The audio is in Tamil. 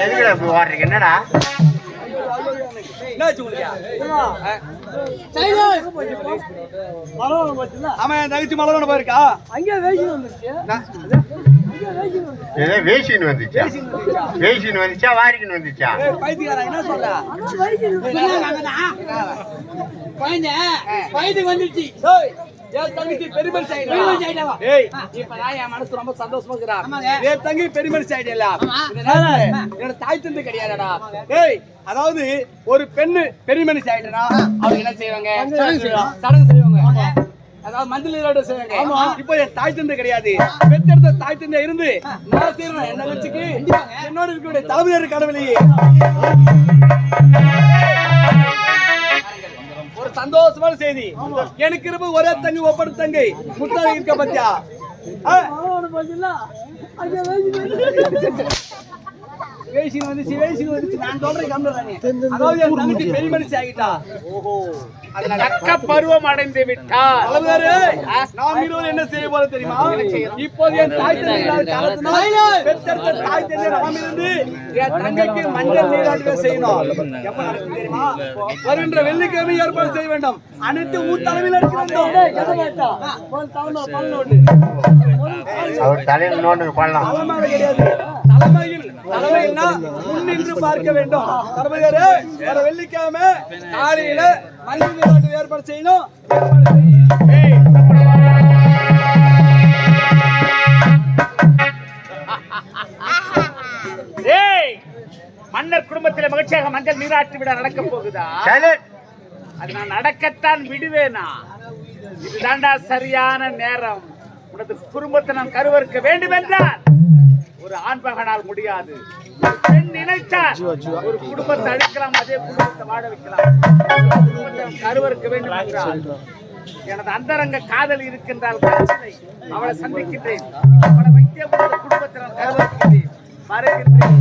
எதுக்குடா இப்படி ஓடுறீங்க? என்னடா? என்னாச்சு உங்களுக்கு அவன் தங்கச்சி மலரோட போயிருக்கா ஏதோ வேஷின்னு வந்துச்சா? வேஷின்னு வந்துச்சா வாரிக்கின்னு வந்துச்சா? பைத்தியக்காரா என்ன சொல்ற? குழந்தை வயதுக்கு வந்துருச்சு. ஏய், என் தங்கச்சி பெருமரிசி. ஏய், இப்பதான் என் மனசு ரொம்ப சந்தோஷமா. ஆமாங்க. என் தங்கை பெருமரிசி. இதனால என்னோட தாய் தந்தை கிடையாதுடா. ஏய், அதாவது ஒரு பெண்ணு பெருமனுஷி ஆயிட்டனா அவங்க என்ன செய்வாங்க? சடங்கு செய்வாங்க. அதாவது மஞ்சள் செய்வாங்க. இப்போ என் தாய் தந்தை கிடையாது. பெற்றெடுத்த தாய் தந்தை இருந்து நான் செய்யறேன் என்ன வச்சுக்கு என்னோட இருக்கக்கூடிய தலைமையர் கடவுளையே. சந்தோஷமான செய்தி. எனக்கு இருப்ப ஒரே தங்கை ஒப்பட தங்கை. முத்தாரி இருக்க பத்தியா? ஆ? வேஷின் வந்துச்சு வேஷின் வந்துச்சு நான் சொல்றேன் கம்மிடுறானே அதாவது என் தங்கச்சி பெரிய மனுஷி ஆகிட்டா. ஓஹோ. அதனால தக்க பருவம் அடைந்து விட்டார் தலைவரே, நாம் இருவர் என்ன செய்ய போறோம் தெரியுமா? இப்போது என் தாய் பெற்றெடுத்த தந்தை என் தங்கைக்கு மஞ்சள் நீராட்டுகள் செய்யணும். எப்ப நடக்கும் தெரியுமா? வருகின்ற வெள்ளிக்கிழமை ஏற்பாடு செய்ய வேண்டும். அனைத்து ஊத்தளவில் இருக்க வேண்டும் அவர் தலையில நோண்டு கொள்ளலாம். தலைமையில தலைமையில்னா முன்னின்று பார்க்க வேண்டும். தலைமையாரே வர வெள்ளிக்கிழமை காலையில மஞ்சள் நீராட்டு ஏற்பாடு செய்யணும். மன்னர் குடும்பத்தில் மகிழ்ச்சியாக மஞ்சள் நீராட்டு விட நடக்க போகுதா? அது நான் நடக்கத்தான் விடுவேனா? இதுதான்டா சரியான நேரம். உனது குடும்பத்தை நான் கருவறுக்க வேண்டும் என்றால் ஒரு ஆண் மகனால் முடியாது. பெண் நினைத்தால் ஒரு குடும்பத்தை அழிக்கலாம் அதே குடும்பத்தை வாழ வைக்கலாம். குடும்பத்தை கருவறுக்க வேண்டும் என்றால் எனது அந்தரங்க காதல் இருக்கின்றால் பிரச்சனை அவளை சந்திக்கின்றேன். அவளை வைத்திய குடும்பத்தை நான் கருவறுக்கின்றேன். வருகின்றேன்.